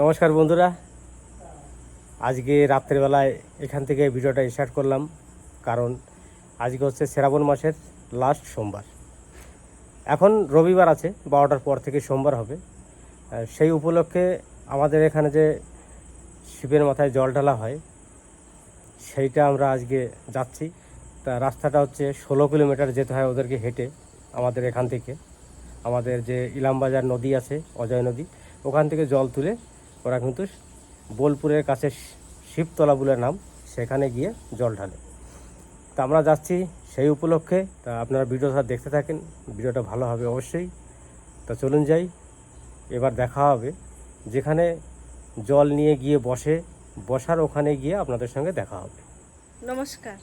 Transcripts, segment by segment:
নমস্কার বন্ধুরা। আজকে রাত্রেবেলায় এখান থেকে ভিডিওটা স্টার্ট করলাম, কারণ আজকে হচ্ছে শ্রাবণ মাসের লাস্ট সোমবার। এখন রবিবার আছে, বারোটার পর থেকে সোমবার হবে। সেই উপলক্ষে আমাদের এখানে যে শিবের মাথায় জল ঢালা হয়, সেইটা আমরা আজকে যাচ্ছি। তা রাস্তাটা হচ্ছে ষোলো কিলোমিটার যেতে হয় ওদেরকে হেঁটে আমাদের এখান থেকে। আমাদের যে ইলামবাজার নদী আছে, অজয় নদী, ওখান থেকে জল তুলে ওরা কিন্তু বোলপুরের কাছে শিবতলা বলে নাম, সেখানে গিয়ে জল ঢালে। তা আমরা যাচ্ছি সেই উপলক্ষে। তা আপনারা ভিডিওটা দেখতে থাকেন, ভিডিওটা ভালো হবে অবশ্যই। তা চলুন যাই, এবার দেখা হবে। যেখানে জল নিয়ে গিয়ে বসে, বসার ওখানে গিয়ে আপনাদের সঙ্গে দেখা হবে। নমস্কার।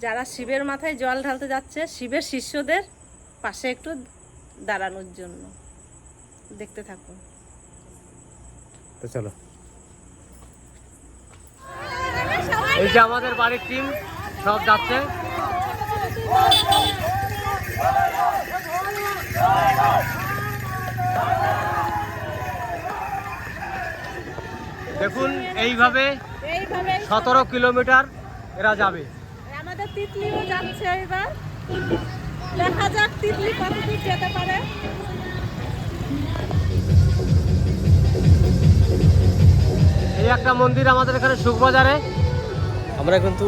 যারা শিবের মাথায় জল ঢালতে যাচ্ছে, শিবের শিষ্যদের পাশে একটু দাঁড়ানোর জন্য। দেখতে থাকুন। তো চলো। এই যে আমাদের বাড়ির টিম সব যাচ্ছে। দেখুন এইভাবে সতেরো কিলোমিটার এরা যাবে। আমাদের তিতলিও যাচ্ছে এবার। দেখা যাক তিতলি কতদূর যেতে পারে। এই একটা মন্দির আমাদের এখানে সুখবাজারে। আমরা কিন্তু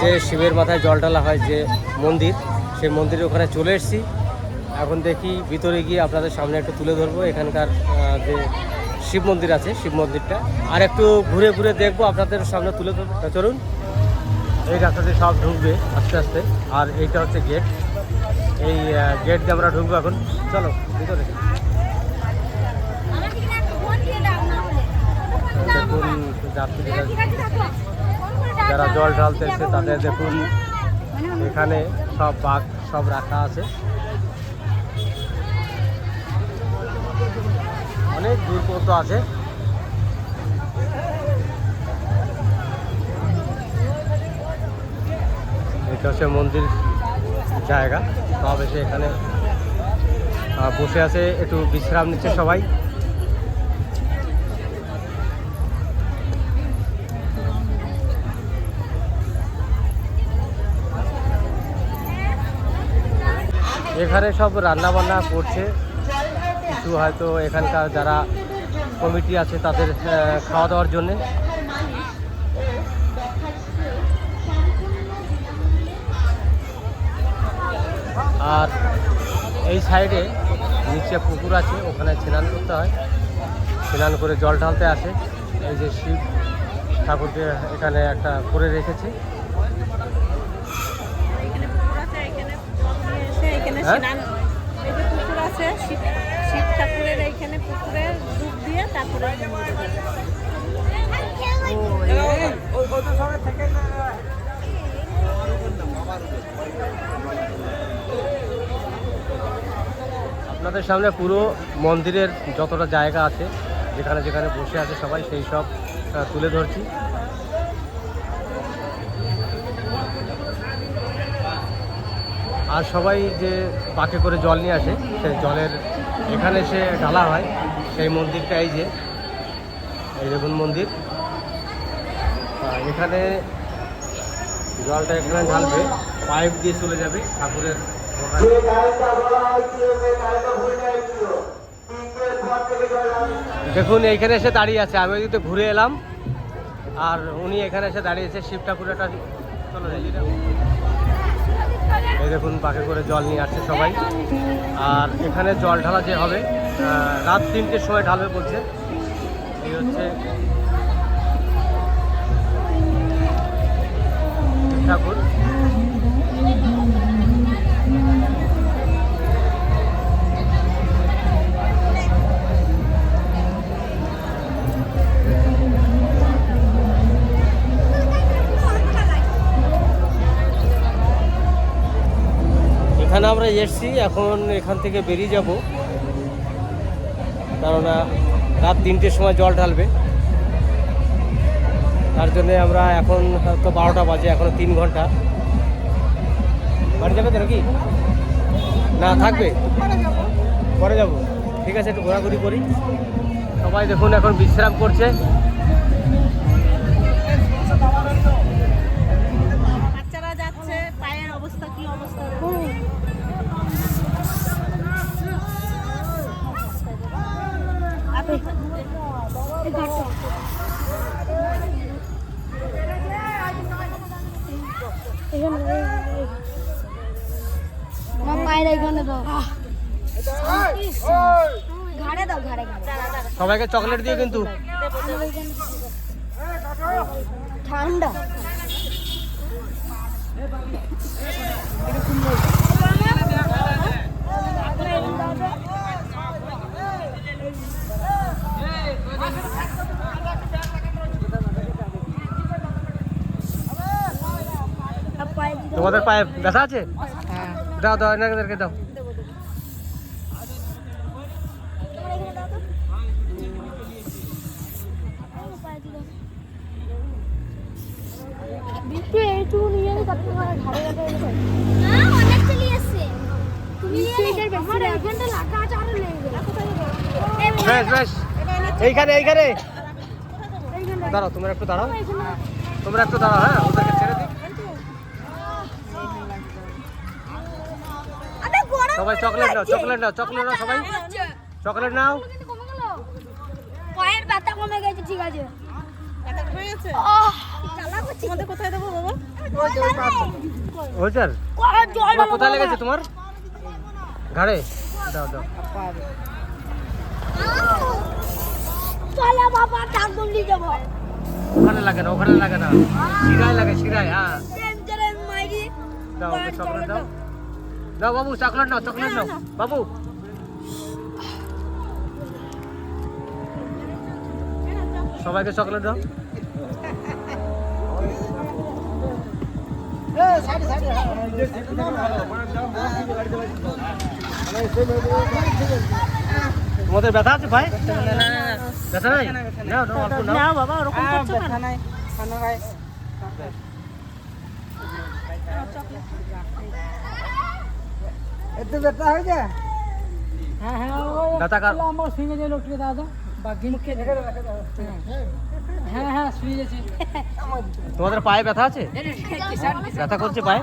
যে শিবের মাথায় জল ঢালা হয় যে মন্দির সেই মন্দিরের ওখানে চলে এসেছি। এখন দেখি ভিতরে গিয়ে আপনাদের সামনে একটু তুলে ধরবো এখানকার যে শিব মন্দির আছে শিব মন্দিরটা। আর একটু ঘুরে ঘুরে দেখব আপনাদের সামনে তুলে ধরবো। চলুন। এই রাস্তাতে সব ঢুকবে আস্তে আস্তে আর এইটা হচ্ছে গেট এই গেট দিয়ে আমরা ঢুকবো এখন। চলো ভিতরে দেখুন যাত্রীরা যারা জল ঢালতেছে তাদের দেখুন এখানে সব বাঘ সব রাখা আছে। অনেক দূর পর্যন্ত আছে। এটা হচ্ছে মন্দির জায়গা। সব এসে এখানে বসে আছে একটু বিশ্রাম নিচ্ছে সবাই। এখানে সব রান্না বান্না করছে। কিছু হয়তো এখানকার যারা কমিটি আছে তাদের খাওয়া দাওয়ার জন্যে। আর এই সাইডে নিচে পুকুর আছে, ওখানে স্নান করতে হয়। স্নান করে জল ঢালতে আসে। এই যে শিব ঠাকুরকে এখানে একটা করে রেখেছে। স্নান এই যে পুকুর আছে শিব শিব ঠাকুরের এইখানে পুকুরে ডুব দিয়ে তারপরে আপনাদের সামনে পুরো মন্দিরের যতটা জায়গা আছে যেখানে যেখানে বসে আছে সবাই সেই সব তুলে ধরছি। আর সবাই যে পাকে করে জল নিয়ে আসে সেই জলের এখানে এসে ঢালা হয় সেই মন্দিরটা এই যে এই দেখুন মন্দির। এখানে জলটা এখানে ঢালবে পাইপ দিয়ে চলে যাবে ঠাকুরের দেখুন এইখানে এসে দাঁড়িয়ে আছে। আমি ঘুরে এলাম আর উনি এখানে এসে দাঁড়িয়েছে শিব ঠাকুরের চলো দেখুন বাঘে করে জল নিয়ে আসছে সবাই। আর এখানে জল ঢালা যে হবে রাত তিনটের সময় ঢালবে বলছে। এই হচ্ছে ঠাকুর। আমরা এসছি, এখন এখান থেকে বেরিয়ে যাব। কেননা রাত তিনটের সময় জল ঢালবে। তার জন্যে আমরা এখন তো বারোটা বাজে, এখনও তিন ঘণ্টা। বাড়ি যাবে তো নাকি? না, থাকবে। পরে যাব। ঠিক আছে, একটু ঘোরাঘুরি করি। সবাই দেখুন, এখন বিশ্রাম করছে। বাচ্চারা যাচ্ছে, পায়ের অবস্থা, কি অবস্থা? সবাইকে চকলেট দিয়ে কিন্তু। ঠান্ডা। তোমাদের পায়ে ব্যথা আছে? দাও দাও এনাদেরকে দাও। বিট্টু এইটুকু নিয়ে যাবে তারপর তোমার ঘাড়ে ঘাড়ে এনে দেবে। অনেক চলে এসছে তুমি আমার এইখানটা লাগা আছে আরও লেগে যাবে বেশ বেশ। এইখানে এইখানে। দাঁড়াও তোমরা একটু দাঁড়াও। তোমরা একটু দাঁড়াও হ্যাঁ ওদেরকে ছেড়ে দিই। সবাই চকলেট নাও চকলেট নাও চকলেট নাও সবাই। চকলেট নাও। পায়ের ব্যথা কমে গেছে ঠিক আছে। গেছে? তোমাদের কোথায় দেবো বাবা? লেগেছে তোমার? ঘাড়ে? দাও দাও। চলে বাবা ওখানে লাগে না ওখানে লাগে না। শিরায় লাগে শিরায় হ্যাঁ। দাও ওকে চকলেট দাও। দাও বাবু চকলেট নাও চকলেট নাও। বাবু। সবাইকে চকলেট দাও। তোমাদের ব্যথা আছে ভাই? ব্যথা নাই? না বাবা ওরকম করছ এতে ব্যথা হয়ে যায়? ব্যথা কার? আমার সঙ্গে যে লোকটিকে দাদা বাকি হ্যাঁ হ্যাঁ শুয়ে গেছে তোমাদের পায়ে ব্যথা আছে? ব্যথা করছে পায়ে?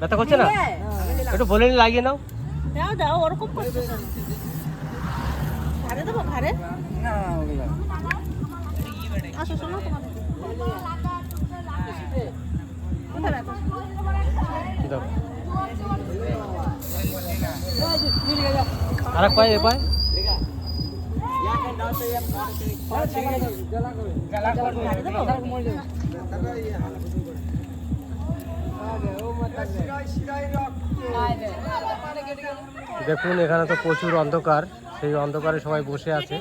ব্যথা করছে না? একটু বলে লাগিয়ে নাও। দাও দাও ওরকম কেন? দেবো আসো শোনো পায়ে এ পায়ে দেখুন এখানে তো প্রচুর অন্ধকার। সেই অন্ধকারে সবাই বসে আছে।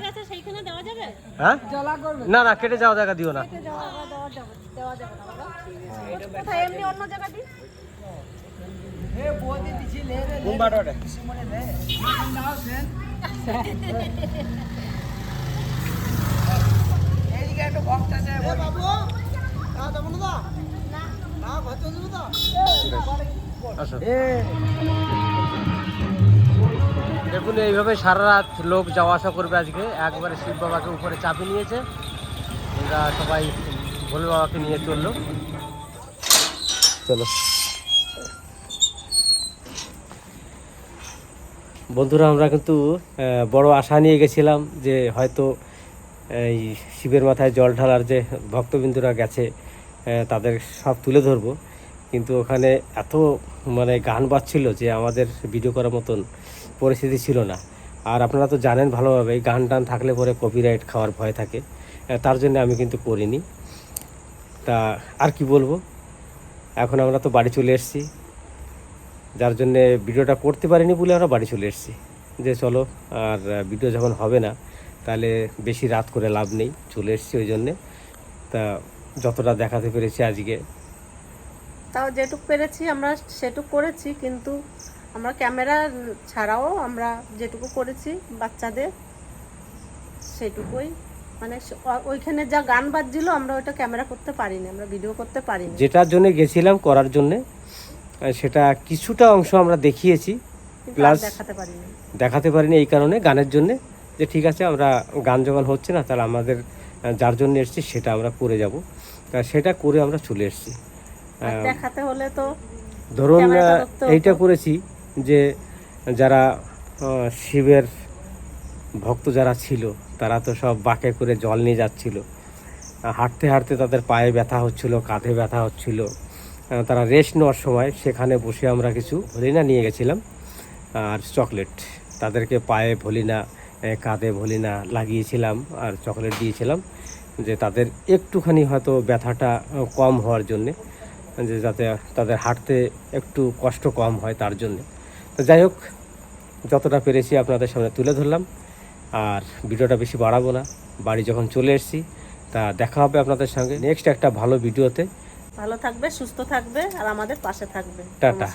হ্যাঁ? না না কেটে যাওয়া জায়গা দিও না। দেখুন এইভাবে সারা রাত লোক যাওয়া আসা করবে আজকে। একবারে শিব বাবাকে উপরে চাপে নিয়েছে। এরা সবাই ভোলে বাবাকে নিয়ে চলল। চলো। বন্ধুরা আমরা কিন্তু বড় আশা নিয়ে গেছিলাম যে হয়তো এই শিবের মাথায় জল ঢালার যে ভক্তবিন্দুরা গেছে তাদের সব তুলে ধরবো। কিন্তু ওখানে এত মানে গান বাজছিল যে আমাদের ভিডিও করার মতন পরিস্থিতি ছিল না। আর আপনারা তো জানেন ভালোভাবে গান টান থাকলে পরে কপিরাইট খাওয়ার ভয় থাকে। তার জন্য আমি কিন্তু করিনি। তা আর কি বলব? এখন আমরা তো বাড়ি চলে এসেছি। যার জন্যে ভিডিওটা করতে পারিনি বলে আমরা বাড়ি চলে এসেছি। যে চলো, আর ভিডিও যখন হবে না তাহলে বেশি রাত করে লাভ নেই চলে এসেছি ওই জন্যে। তা যতটা দেখাতে পেরেছি আজকে। তাও যেটুক পেরেছি আমরা সেটুক করেছি কিন্তু আমরা ক্যামেরা ছাড়াও আমরা যেটুকু করেছি বাচ্চাদের সেটুকুই। মানে ওইখানে যা গান বাজছিল আমরা ওইটা ক্যামেরা করতে পারিনি আমরা ভিডিও করতে পারিনি। যেটার জন্য গেছিলাম করার জন্যে সেটা কিছুটা অংশ আমরা দেখিয়েছি plus- দেখাতে পারিনি। দেখাতে পারিনি এই কারণে গানের জন্যে। যে ঠিক আছে আমরা গান যখন হচ্ছে না তাহলে আমাদের যার জন্য এসেছি সেটা আমরা করে যাব। তা সেটা করে আমরা চলে এসেছি। দেখাতে হলে তো ধরুন। এইটা করেছি যে যারা শিবের ভক্ত যারা ছিল তারা তো সব বাঁকে করে জল নিয়ে যাচ্ছিল। হাঁটতে হাঁটতে তাদের পায়ে ব্যথা হচ্ছিল কাঁধে ব্যথা হচ্ছিল। তারা রেস্ট নেওয়ার সময় সেখানে বসে আমরা কিছু ভলিনা নিয়ে গেছিলাম। আর চকলেট তাদেরকে পায়ে ভলিনা কাঁধে ভলিনা লাগিয়েছিলাম আর চকলেট দিয়েছিলাম যে তাদের একটুখানি হয়তো ব্যথাটা কম হওয়ার জন্যে যে যাতে তাদের হাঁটতে একটু কষ্ট কম হয় তার জন্যে। তো যাই হোক যতটা পেরেছি আপনাদের সামনে তুলে ধরলাম। আর ভিডিওটা বেশি বাড়াবো না। বাড়ি যখন চলে এসেছি তা দেখা হবে আপনাদের সঙ্গে নেক্সট একটা ভালো ভিডিওতে। ভালো থাকবে সুস্থ থাকবে আর আমাদের পাশে থাকবে। টাটা।